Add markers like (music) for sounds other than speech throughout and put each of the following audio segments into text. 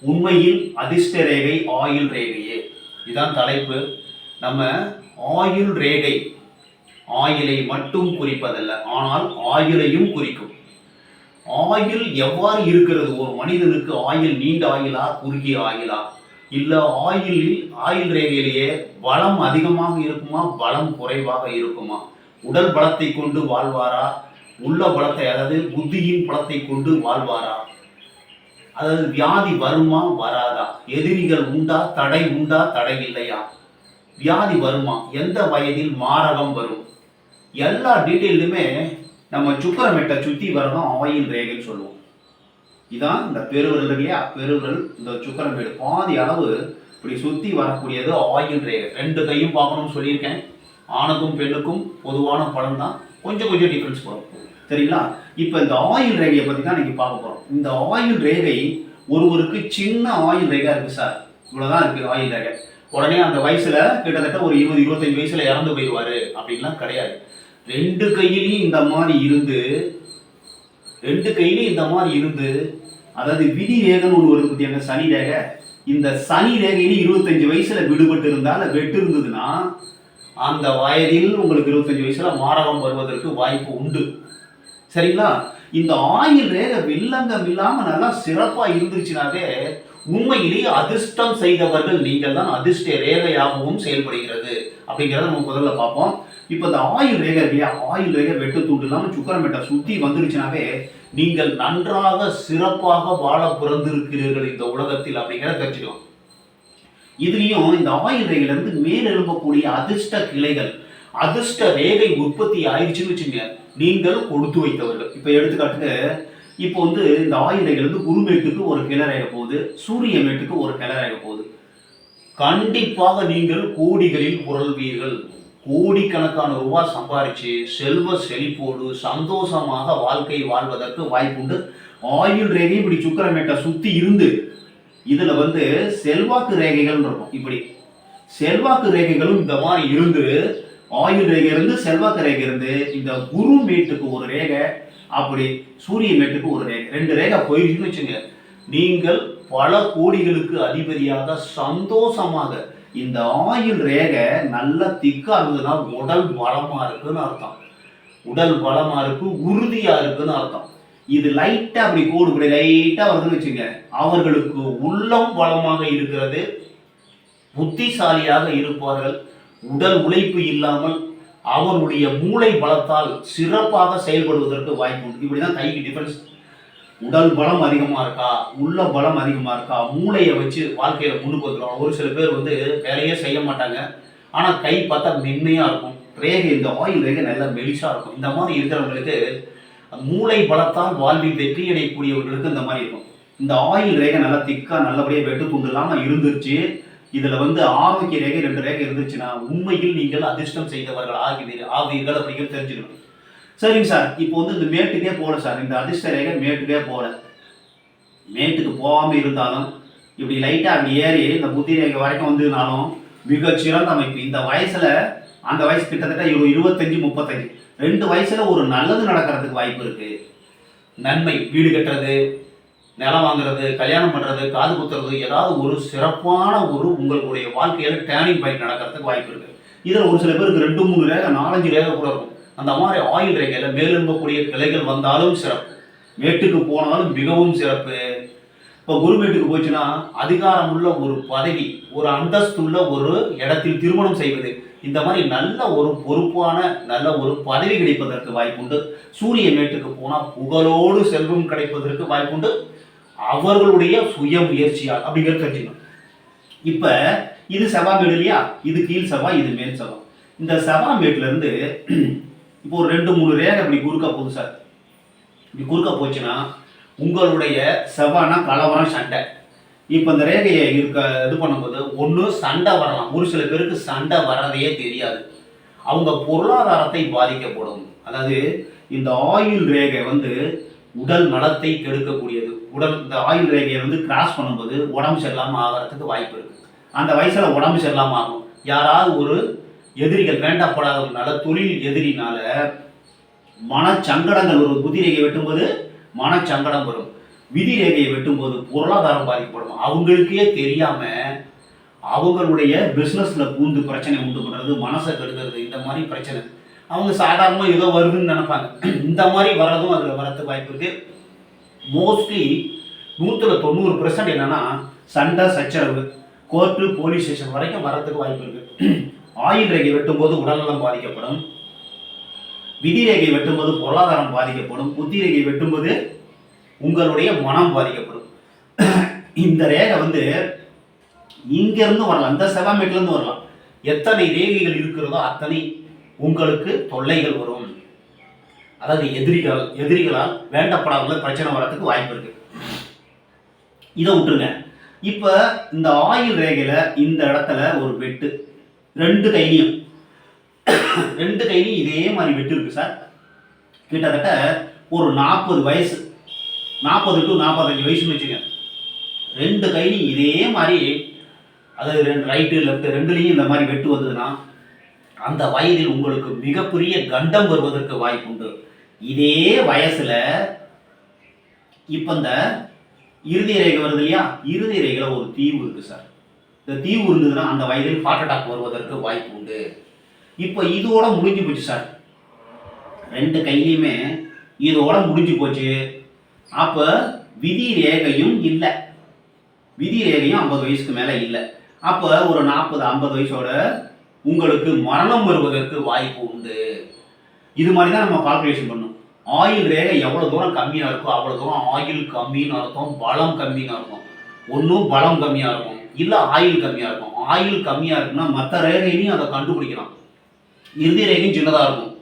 உண்மையில் அதிர்ஷ்ட ரேகை ஆயுள் ரேகையே. இதான் தலைப்பு. நம்ம ஆயுள் ரேகை ஆயுளை மட்டும் குறிப்பதல்ல ஆனால் ஆயுளையும் குறிக்கும். ஆயுள் எவ்வாறு இருக்கிறது? ஒரு மனிதனுக்கு ஆயுள் நீண்ட ஆயுளா குறுகிய ஆயுளா? இல்லை ஆயுளில் ஆயுள் ரேகையிலேயே பலம் அதிகமாக இருக்குமா? பலம் குறைவாக இருக்குமா? உடல் பலத்தை கொண்டு வாழ்வாரா? உள்ள பலத்தை அதாவது புத்தியின் பலத்தை கொண்டு வாழ்வாரா? அதாவது வியாதி வருமா வராதா? எதிரிகள் உண்டா? தடை உண்டா? தடை இல்லையா வியாதி வருமா? எந்த வயதில் மாரகம் வரும்? எல்லா டீட்டெயிலுமே நம்ம சுக்கரமெட்டை சுற்றி வரணும் ஆயில் ரேகைன்னு சொல்லுவோம். இதான் இந்த பெருவிரல் இல்லையா? பெருவிரல் இந்த சுக்கரமேடு. பாதி அளவு இப்படி சுற்றி வரக்கூடியது ஆயில் ரேகை. ரெண்டு கையும் பார்க்கணும்னு சொல்லியிருக்கேன். ஆணுக்கும் பெண்ணுக்கும் பொதுவான பலன் தான் கொஞ்சம் கொஞ்சம் டிஃப்ரென்ஸ் வரும். சரிங்களா இப்போ இந்த ஆயில் ரேகையை பற்றி தான் நீங்கள் பார்க்க போகிறோம் இந்த ஆயில் ரேகை ஒருவருக்கு சின்ன ஆயில் ரேகா இருக்குது சார். இவ்வளோதான் இருக்குது ஆயில் ரேகை. உடனே அந்த வயசில் கிட்டத்தட்ட ஒரு இருபது இருபத்தஞ்சு வயசில் இறந்து போயிடுவார். அப்படின்லாம் கிடையாது. ரெண்டு கையிலையும் இந்த மாதிரி இருந்து ரெண்டு கையிலையும் இந்த மாதிரி இருந்து அதாவது விதி ரேகன்னு ஒன்று வருது பத்தியாங்க சனி ரேகை? இந்த சனி ரேகையில இருபத்தஞ்சு வயசுல விடுபட்டு இருந்தா வெட்டு இருந்ததுன்னா அந்த வயதில் உங்களுக்கு இருபத்தஞ்சு வயசுல மாரகம் வருவதற்கு வாய்ப்பு உண்டு. சரிங்களா? இந்த ஆயில் ரேக வில்லங்கம் இல்லாமல் நல்லா சிறப்பாக இருந்துச்சுனாவே உண்மையிலேயே அதிர்ஷ்டம் செய்தவர்கள் நீங்கள் தான் அதிர்ஷ்ட ரேகையாகவும் செயல்படுகிறது அப்படிங்கிறத நம்ம முதல்ல பார்ப்போம். இப்போ இந்த ஆயில் ரேகை இல்லையா? ஆயில் ரேகை வெட்டு தூண்டு இல்லாமல் சுக்கரமேட்டை சுற்றி வந்துருச்சுனாவே நீங்கள் நன்றாக சிறப்பாக வாழ பிறந்திருக்கிறீர்கள் இந்த உலகத்தில் அப்படிங்கிறத தெரிஞ்சுக்கலாம் இதுலேயும் இந்த ஆயில் ரேகையிலேருந்து மேலெழும்பக்கூடிய அதிர்ஷ்ட கிளைகள் அதிர்ஷ்ட ரேகை உற்பத்தி ஆயிடுச்சுன்னு வச்சுங்க நீங்கள் கொடுத்து வைத்தவர்கள். இப்போ எடுத்துக்காட்டுக்கு இப்போ வந்து இந்த ஆயில் ரேகையில குருமேட்டுக்கு ஒரு கிளறாக போகுது சூரிய மேட்டுக்கு ஒரு கிளறாக போகுது. கண்டிப்பாக நீங்கள் கோடிகளில் புரள்வீர்கள் கோடிக்கணக்கான ரூபாய் சம்பாரிச்சு செல்வ செழிப்போடு சந்தோஷமாக வாழ்க்கை வாழ்வதற்கு வாய்ப்புண்டு. ஆயுள் ரேகை இப்படி சுக்கரமேட்டை சுற்றி இருந்து இதில் வந்து செல்வாக்கு ரேகைகள் இருக்கும் இப்படி. செல்வாக்கு ரேகைகளும் இந்த மாதிரி இருந்து ஆயுள் ரேகை இருந்து செல்வாக்கு ரேகை இருந்து இந்த குரு மீட்டுக்கு ஒரு ரேகை அப்படி சூரிய மேட்டுக்கு ஒரு ரேகை. ரெண்டு ரேகை போயிடுச்சுன்னு வச்சுங்க. நீங்கள் பல கோடிகளுக்கு அதிபதியாக சந்தோஷமாக இந்த ஆயுள் ரேகை நல்ல திக்கா இருந்ததுன்னா உடல் பலமா இருக்குன்னு அர்த்தம். உடல் பலமா இருக்கு உறுதியா இருக்குன்னு அர்த்தம். இது லைட்டா அப்படி கோடு இப்படி லைட்டா வருதுன்னு வச்சுங்க. அவர்களுக்கு உள்ளம் பலமாக இருக்கிறது புத்திசாலியாக இருப்பார்கள். உடல் உழைப்பு இல்லாமல் அவருடைய மூளை பலத்தால் சிறப்பாக செயல்படுவதற்கு வாய்ப்பு உண்டு. இப்படிதான் கைக்கு டிஃபரன்ஸ் உடல் பலம் அதிகமாக இருக்கா? உள்ள பலம் அதிகமாக இருக்கா? மூளையை வச்சு வாழ்க்கையில் முன்னுக்கு வந்துடும் ஒரு சில பேர் வந்து வேலையே செய்ய மாட்டாங்க. ஆனால் கை பார்த்தா மென்மையாக இருக்கும். ரேகை இந்த ஆயில் ரேகை நல்லா மெலிசாக இருக்கும். இந்த மாதிரி இருக்கிறவங்களுக்கு மூளை பலத்தால் வாழ்வில் வெற்றி அடையக்கூடியவர்களுக்கு இந்த மாதிரி இருக்கும். இந்த ஆயில் ரேகை நல்லா திக்காக நல்லபடியாக வெட்டு துண்டு இல்லாமல் இருந்துருச்சு. இதுல வந்து ஆரோக்கிய ரேகை ரெண்டு ரேகை இருந்துச்சுன்னா உண்மையில் நீங்கள் அதிர்ஷ்டம் செய்தவர்கள் ஆகிவீர்கள் ஆவீர்கள் அப்படிங்கிறது தெரிஞ்சுக்கணும். சரிங்க சார் இப்போ வந்து இந்த மேட்டுக்கே போகல சார் இந்த அதிர்ஷ்ட ரேகை மேட்டுக்கே போகல மேட்டுக்கு போகாம இருந்தாலும் இப்படி லைட்டா அப்படி ஏறி இந்த புத்தி ரேகை வரைக்கும் வந்ததுனாலும் மிகச்சிறந்த அமைப்பு. இந்த வயசுல அந்த வயசு கிட்டத்தட்ட ஒரு இருபத்தஞ்சு முப்பத்தஞ்சு. ரெண்டு வயசுல ஒரு நல்லது நடக்கிறதுக்கு வாய்ப்பு இருக்கு. நன்மை வீடு கட்டுறது நிலம் வாங்குறது கல்யாணம் பண்ணுறது காது குத்துறது ஏதாவது ஒரு சிறப்பான ஒரு உங்களுடைய வாழ்க்கையில் டேர்னிங் பாயிண்ட் நடக்கிறதுக்கு வாய்ப்பு இருக்குது இதில் ஒரு சில பேருக்கு ரெண்டு மூணு ரேகை நாலஞ்சு ரேகை கூட இருக்கும். அந்த மாதிரி ஆயில் ரேகையில் மேலெழும்பக்கூடிய கிளைகள் வந்தாலும் சிறப்பு. மேட்டுக்கு போனாலும் மிகவும் சிறப்பு. இப்போ குருமேட்டுக்கு போச்சுன்னா அதிகாரம் உள்ள ஒரு பதவி ஒரு அந்தஸ்துள்ள ஒரு இடத்தில் திருமணம் செய்வது இந்த மாதிரி நல்ல ஒரு பொறுப்பான நல்ல ஒரு பதவி கிடைப்பதற்கு வாய்ப்புண்டு. சூரிய மேட்டுக்கு போனால் புகழோடு செல்வம் கிடைப்பதற்கு வாய்ப்புண்டு. அவர்களுடைய சுய முயற்சியால். அப்படிங்கிறது தெரிஞ்சுக்கணும் இப்போ இது செவ்வாய் இல்லையா? இது கீழ் செவ்வாய் இது மேல் செவ்வா இந்த செவ்வாய் இருந்து (clears throat) இப்போ ஒரு ரெண்டு மூணு ரேகை இப்படி குறுக்க போகுது சார். இப்படி குறுக்க போச்சுன்னா உங்களுடைய செவ்வானா கலவரம் சண்டை. இப்போ இந்த ரேகையை இருக்க இது பண்ணும்போது ஒன்று சண்டை வரலாம். ஒரு சில பேருக்கு சண்டை வர்றதையே தெரியாது. அவங்க பொருளாதாரத்தை பாதிக்கப்படும். அதாவது இந்த ஆயுள் ரேகை வந்து உடல் நலத்தை கெடுக்கக்கூடியது. உடல் இந்த ஆயுள் ரேகையை வந்து கிராஸ் பண்ணும்போது உடம்பு சரியில்லாமல் ஆகிறதுக்கு வாய்ப்பு இருக்குது அந்த வயசில் உடம்பு சரியில்லாமல் ஆகும். யாராவது ஒரு எதிரிகள் வேண்டப்படாதவங்கனால தொழில் எதிரினால மனச்சங்கடங்கள் வரும் புதி ரேகையை வெட்டும்போது மனச்சங்கடம் வரும். விதி ரேகையை வெட்டும்போது பொருளாதாரம் பாதிக்கப்படும். அவங்களுக்கே தெரியாமல் அவங்களுடைய பிஸ்னஸில் பூந்து பிரச்சனை உண்டு பண்ணுறது மனசை கெடுக்கிறது இந்த மாதிரி பிரச்சனை. அவங்க சாதாரணமாக ஏதோ வருதுன்னு நினைப்பாங்க. இந்த மாதிரி வர்றதும் அதில் வரத்துக்கு வாய்ப்பு இருக்குது மோஸ்ட்லி நூற்றில் தொண்ணூறு பெர்சன்ட் என்னென்னா சண்டை சச்சரவு கோர்ட்டு போலீஸ் ஸ்டேஷன் வரைக்கும் வரத்துக்கு வாய்ப்பு இருக்குது ஆயுள் ரேகை வெட்டும்போது உடல்நலம் பாதிக்கப்படும். விதி ரேகை வெட்டும்போது பொருளாதாரம் பாதிக்கப்படும். புத்தி ரேகை வெட்டும்போது உங்களுடைய மனம் பாதிக்கப்படும். இந்த ரேகை வந்து இங்கேருந்து வரலாம். இந்த செவாமீட்லேருந்து வரலாம். எத்தனை ரேகைகள் இருக்கிறதோ அத்தனை உங்களுக்கு தொல்லைகள் வரும். அதாவது எதிரிகள் எதிரிகளால் வேண்டப்படாத பிரச்சனை வர்றதுக்கு வாய்ப்பு இருக்கு. இதை விட்டுருங்க. இப்போ இந்த ஆயில் ரேகையில் இந்த இடத்துல ஒரு வெட்டு. ரெண்டு கையிலையும் ரெண்டு கைனியும் இதே மாதிரி வெட்டு இருக்கு சார். கிட்டத்தட்ட ஒரு நாற்பது வயசு. நாற்பது டு நாற்பத்தஞ்சு வயசுன்னு வச்சுங்க ரெண்டு கையிலையும் இதே மாதிரி அதாவது ரெண்டு ரைட்டு லெஃப்ட்டு ரெண்டுலேயும் இந்த மாதிரி வெட்டு வந்ததுன்னா அந்த வயதில் உங்களுக்கு மிகப்பெரிய கண்டம் வருவதற்கு வாய்ப்பு உண்டு இதே வயசுல இப்போ இந்த இறுதி ரேகை வருது இல்லையா? இறுதி ரேகையில் ஒரு தீவு இருக்கு சார். இந்த தீவு இருந்ததுன்னா அந்த வயதில் ஹார்ட் அட்டாக் வருவதற்கு வாய்ப்பு உண்டு இப்போ இதோட முடிஞ்சு போச்சு சார். ரெண்டு கையிலையுமே இதோட முடிஞ்சு போச்சு. அப்போ விதி ரேகையும் இல்லை. விதி ரேகையும் ஐம்பது வயசுக்கு மேலே இல்லை. அப்போ ஒரு நாற்பது ஐம்பது வயசோட உங்களுக்கு மரணம் வருவதற்கு வாய்ப்பு உண்டு. இது மாதிரி தான் நம்ம கால்குலேஷன் பண்ணணும் ஆயில் ரேகை எவ்வளோ தூரம் கம்மியாக இருக்கோ அவ்வளோ தூரம் ஆயில் கம்மின்னு அர்த்தம் பலம் கம்மின்னு அர்த்தம். ஒன்றும் பலம் கம்மியாக இருக்கும். இல்லை ஆயில் கம்மியாக இருக்கும். ஆயில் கம்மியாக இருக்குன்னா மற்ற ரேகையிலையும் அதை கண்டுபிடிக்கலாம். இறுதி ரேகையும் சின்னதாக இருக்கும்.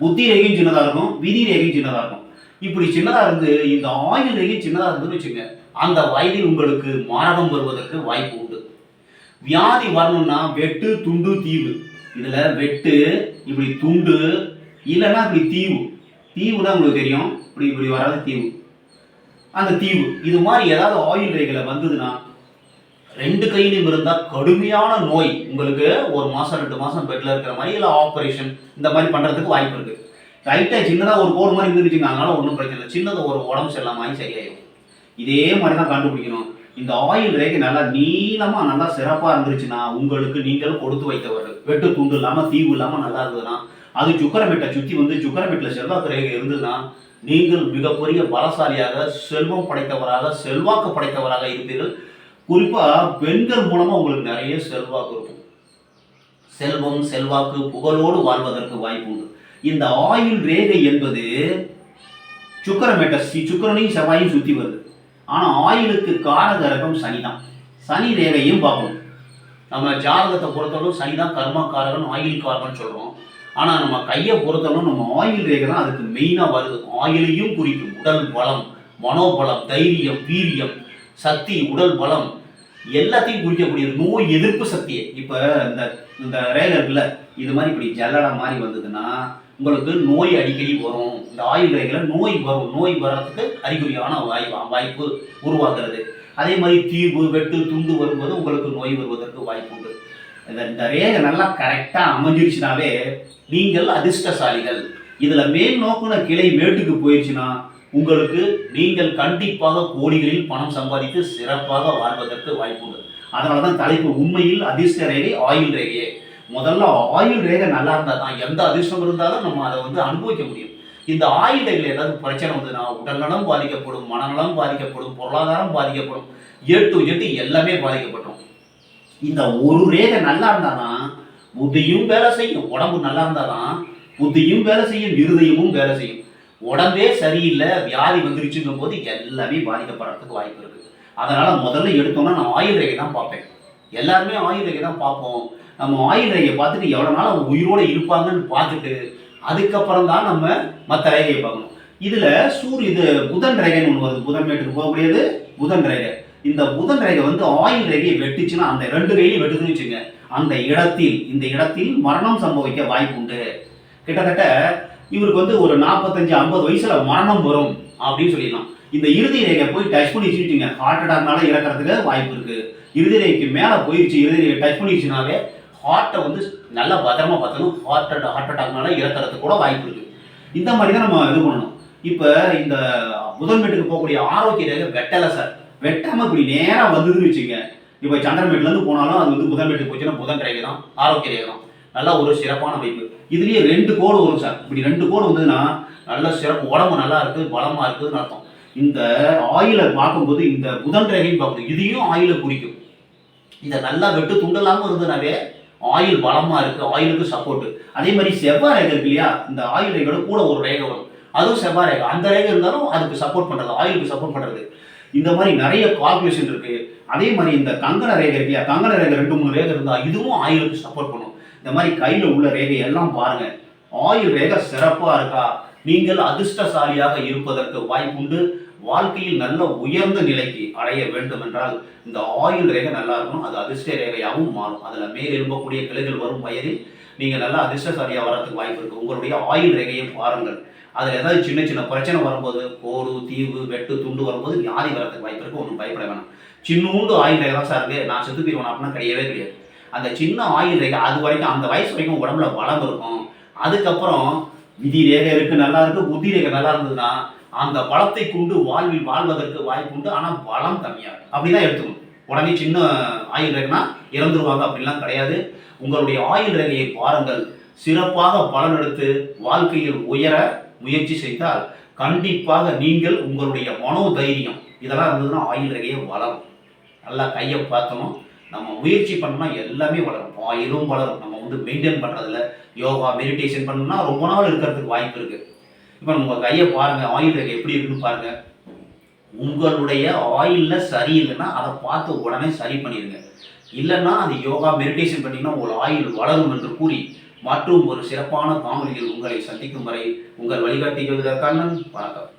புத்தி ரேகையும் சின்னதாக இருக்கும். விதி ரேகையும் சின்னதாக இருக்கும். இப்படி சின்னதாக இருந்து இந்த ஆயுள் ரேகையும் சின்னதாக இருந்துன்னு வச்சுங்க அந்த வயதில் உங்களுக்கு மரணம் வருவதற்கு வாய்ப்பு உண்டு. வியாதி வரணும்னா வெட்டு துண்டு தீவு. இதுல வெட்டு இப்படி துண்டு இல்லைன்னா இப்படி தீவு. தீவு தான் உங்களுக்கு தெரியும். இப்படி இப்படி வராது தீவு. அந்த தீவு. இது மாதிரி ஏதாவது ஆயில் ரேகையில வந்ததுன்னா ரெண்டு கையிலும் இருந்தால் கடுமையான நோய். உங்களுக்கு ஒரு மாதம் ரெண்டு மாதம் பெட்டில் இருக்கிற மாதிரி இல்லை ஆப்ரேஷன் இந்த மாதிரி பண்ணுறதுக்கு வாய்ப்பு இருக்குது ரைட்டாக சின்னதாக ஒரு கோடு மாதிரி இருந்துச்சுங்க அதனால ஒன்றும் பிரச்சனை இல்லை. சின்னதாக ஒரு உடம்பு சரியில்லாமல் சரியாயிடும் இதே மாதிரி தான் கண்டுபிடிக்கணும். இந்த ஆயில் ரேகை நல்லா நீளமா நல்லா சிறப்பா இருந்துருச்சுன்னா உங்களுக்கு நீங்கள் கொடுத்து வைத்தவர்கள். வெட்டு துண்டு இல்லாம தீவு இல்லாம நல்லா இருந்ததுன்னா அது சுக்கரமெட்டை சுத்தி வந்து சுக்கரமெட்டில் செல்வாக்கு ரேகை இருந்ததுன்னா நீங்கள் மிகப்பெரிய பலசாலியாக செல்வம் படைத்தவராக செல்வாக்கு படைத்தவராக இருப்பீர்கள். குறிப்பா பெண்கள் மூலமா உங்களுக்கு நிறைய செல்வாக்கு இருக்கும். செல்வம் செல்வாக்கு புகழோடு வாழ்வதற்கு வாய்ப்பு உண்டு. இந்த ஆயுள் ரேகை என்பது சுக்கரமேட்டை சுக்கரனையும் செவ்வாயும் சுத்தி வருது. ஆனால் ஆயுளுக்கு காரகரகம் சனி தான் சனி ரேகையும் பார்ப்போம் நம்ம ஜாதகத்தை பொறுத்தளவு சனி தான் கர்மக்காரகன் ஆயில் காரகன் சொல்கிறோம் ஆனால் நம்ம கையை பொறுத்தளவு நம்ம ஆயில் ரேகை தான் அதுக்கு மெயினாக வருது. ஆயிலையும் குறிக்கும் உடல் பலம் மனோபலம் தைரியம் வீரியம் சக்தி உடல் பலம் எல்லாத்தையும் குறிக்கக்கூடிய நோய் எதிர்ப்பு சக்தியை. இப்போ இந்த இந்த ரேகை இருக்குல்ல இது மாதிரி இப்படி ஜல்லடா மாதிரி வந்ததுன்னா உங்களுக்கு நோய் அடிக்கடி வரும். இந்த ஆயுள் ரேகையில நோய் வரும் நோய் வர்றதுக்கு அறிகுறியான வாய் வாய்ப்பு உருவாகிறது. அதே மாதிரி தீவு வெட்டு துண்டு வரும்போது உங்களுக்கு நோய் வருவதற்கு வாய்ப்பு உண்டு இந்த இந்த ரேகை நல்லா கரெக்டாக அமைஞ்சிருச்சுனாவே நீங்கள் அதிர்ஷ்டசாலிகள். இதில் மேல் நோக்குன கிளை மேட்டுக்கு போயிடுச்சுன்னா உங்களுக்கு நீங்கள் கண்டிப்பாக கோடிகளில் பணம் சம்பாதித்து சிறப்பாக வாழ்வதற்கு வாய்ப்பு உண்டு அதனால தான் தலைப்பு உண்மையில் அதிர்ஷ்ட ரேகை ஆயுள் ரேகையே. முதல்ல ஆயுள் ரேகை நல்லா இருந்தால் தான் எந்த அதிர்ஷ்டம் இருந்தாலும் நம்ம அதை வந்து அனுபவிக்க முடியும். இந்த ஆயுள் ரேகையில் ஏதாவது பிரச்சனை வந்ததுன்னா உடல்நலம் பாதிக்கப்படும் மனநலம் பாதிக்கப்படும் பொருளாதாரம் பாதிக்கப்படும் ஏ டு எல்லாமே பாதிக்கப்படும் இந்த ஒரு ரேகை நல்லா இருந்தாதான் புத்தியும் வேலை செய்யும் உடம்பு நல்லா இருந்தாதான் புத்தியும் வேலை செய்யும் இருதயமும் வேலை செய்யும். உடம்பே சரியில்லை வியாதி வந்துருச்சுங்கும் போது எல்லாமே பாதிக்கப்படுறதுக்கு வாய்ப்பு இருக்குது அதனால் முதல்ல எடுத்தோம்னா நான் ஆயுள் ரேகை தான் பார்ப்பேன். எல்லாருமே ஆயுள் ரேகை தான் பார்ப்போம். நம்ம ஆயுள் ரேகையை பார்த்துட்டு எவ்வளோ நாள் அவங்க உயிரோட இருப்பாங்கன்னு பார்த்துட்டு அதுக்கப்புறம் தான் நம்ம மற்ற ரேகையை பார்க்கணும். இதில் சூரிய இது புதன் ரேகைன்னு ஒன்று வருது. புதன் மேட்டுக்கு போகக்கூடியது புதன் ரேகை. இந்த புதன் ரேகை வந்து ஆயுள் ரேகையை வெட்டுச்சுன்னா அந்த ரெண்டு ரேகையும் வெட்டுதுன்னு வச்சுங்க அந்த இடத்தில் இந்த இடத்தில் மரணம் சம்பவிக்க வாய்ப்பு உண்டு. கிட்டத்தட்ட இவருக்கு வந்து ஒரு நாற்பத்தஞ்சு ஐம்பது வயசில் மரணம் வரும் அப்படின்னு சொல்லிடலாம். இந்த இறுதி ரேகை போய் டச் பண்ணி வச்சுட்டீங்க ஹார்ட் அட்டாக்னால இறக்கிறதுக்கு வாய்ப்பு இருக்கு. இறுதி ரேகைக்கு மேலே போயிடுச்சு இறுதி ரேகை டச் பண்ணிடுச்சுனாவே ஹார்ட்டை வந்து நல்லா பத்திரமா பார்த்துக்கணும். ஹார்ட் ஹார்ட் அட்டாக்னால இறக்கிறதுக்கு கூட வாய்ப்பு இருக்கு. இந்த மாதிரி தான் நம்ம இது பண்ணணும். இப்போ இந்த முதல் மேட்டுக்கு போகக்கூடிய ஆரோக்கிய ரேகை வெட்டலை சார் வெட்டாம இப்படி நேராக வந்ததுன்னு வச்சுங்க இப்போ சந்திரன் போனாலும் அது வந்து புதன் வீட்டுக்கு போச்சுன்னா புதன் ரேகை தான் ஆரோக்கிய ரேகை தான். நல்லா ஒரு சிறப்பான வைப்பு இதுலேயே ரெண்டு கோடு வரும் சார் இப்படி ரெண்டு கோடு வந்ததுன்னா நல்ல சிறப்பு. உடம்பு நல்லா இருக்குது பலமாக இருக்குதுன்னு அர்த்தம். இந்த ஆயிலை பார்க்கும்போது இந்த புதன் ரேகையும் பார்க்கணும் இதையும் ஆயிலை குறிக்கும். இதை நல்லா வெட்டு துண்டலாமல் இருந்ததுனாவே ஆயில் பலமாக இருக்குது ஆயிலுக்கு சப்போர்ட்டு அதே மாதிரி செவ்வாய் ரேகை இருக்கு இல்லையா? இந்த ஆயில் ரேகையோட கூட ஒரு ரேகை வரும். அதுவும் செவ்வாய் ரேகை. அந்த ரேகை இருந்தாலும் அதுக்கு சப்போர்ட் பண்ணுறது ஆயிலுக்கு சப்போர்ட் பண்ணுறது இந்த மாதிரி நிறைய கால்குலேஷன் இருக்குது அதே மாதிரி இந்த கங்கண ரேகை இருக்கு இல்லையா? கங்கண ரேகை ரெண்டு மூணு ரேகை இருந்தால் இதுவும் ஆயிலுக்கு சப்போர்ட் பண்ணும். இந்த மாதிரி கையில் உள்ள ரேகை எல்லாம் பாருங்கள் ஆயுள் ரேகை சிறப்பாக இருக்கா? நீங்கள் அதிர்ஷ்டசாலியாக இருப்பதற்கு வாய்ப்புண்டு. வாழ்க்கையில் நல்ல உயர்ந்த நிலைக்கு அடைய வேண்டும் என்றால் இந்த ஆயுள் ரேகை நல்லா இருக்கணும் அது அதிர்ஷ்ட ரேகையாகவும் மாறும். அதில் மேல் எழும்பக்கூடிய கிளைகள் வரும் வயதில் நீங்கள் நல்லா அதிர்ஷ்டசாலியா வரத்துக்கு வாய்ப்பு இருக்குது உங்களுடைய ஆயுள் ரேகையை பாருங்கள். அதில் ஏதாவது சின்ன சின்ன பிரச்சனை வரும்போது கோடு தீவு வெட்டு துண்டு வரும்போது வியாதி வரதுக்கு வாய்ப்பு இருக்கு. ஒன்றும் பயப்பட வேணாம். சின்னூண்டு ஆயுள் ரேகை தான் சார் இருக்கு. நான் செத்து போயிருவேன் அப்படின்னா கிடையவே கிடையாது. அந்த சின்ன ஆயுள் ரேகை அது வரைக்கும் அந்த வயசு வரைக்கும் உடம்புல பலம் இருக்கும் அதுக்கப்புறம் விதி ரேகை இருக்கு நல்லா இருக்கு புத்தி ரேகை நல்லா இருந்ததுன்னா அந்த பலத்தை கொண்டு வாழ்வில் வாழ்வதற்கு வாய்ப்பு உண்டு. ஆனால் பலம் கம்மியாக இருக்கும் அப்படிதான் எடுத்துக்கணும். உடனே சின்ன ஆயுள் ரேகைனா இறந்துருவாங்க அப்படிலாம் கிடையாது. உங்களுடைய ஆயுள் ரேகையை பாருங்கள். சிறப்பாக பலன் எடுத்து வாழ்க்கையில் உயர முயற்சி செய்தால் கண்டிப்பாக நீங்கள் உங்களுடைய மனோதைரியம் இதெல்லாம் இருந்ததுன்னா ஆயுள் ரேகையை வளரும். நல்லா கையை பார்த்தணும் நம்ம முயற்சி பண்ணோம்னா எல்லாமே வளரும். ஆயிலும் வளரும். நம்ம வந்து மெயின்டைன் பண்ணுறதுல யோகா மெடிடேஷன் பண்ணணும்னா ரொம்ப நாள் இருக்கிறதுக்கு வாய்ப்பு இருக்குது இப்போ நம்ம கையை பாருங்கள் ஆயில் எப்படி இருக்குன்னு பாருங்கள் உங்களுடைய ஆயில்ல சரியில்லைன்னா அதை பார்த்து உடனே சரி பண்ணிடுங்க. இல்லைன்னா அது யோகா மெடிடேஷன் பண்ணிங்கன்னா உங்கள் ஆயில் வளரும் என்று கூறி மற்றும் ஒரு சிறப்பான காணொலியில் உங்களை சந்திக்கும் வரை உங்கள் வழிகாட்டி கண்ணன் வணக்கம்.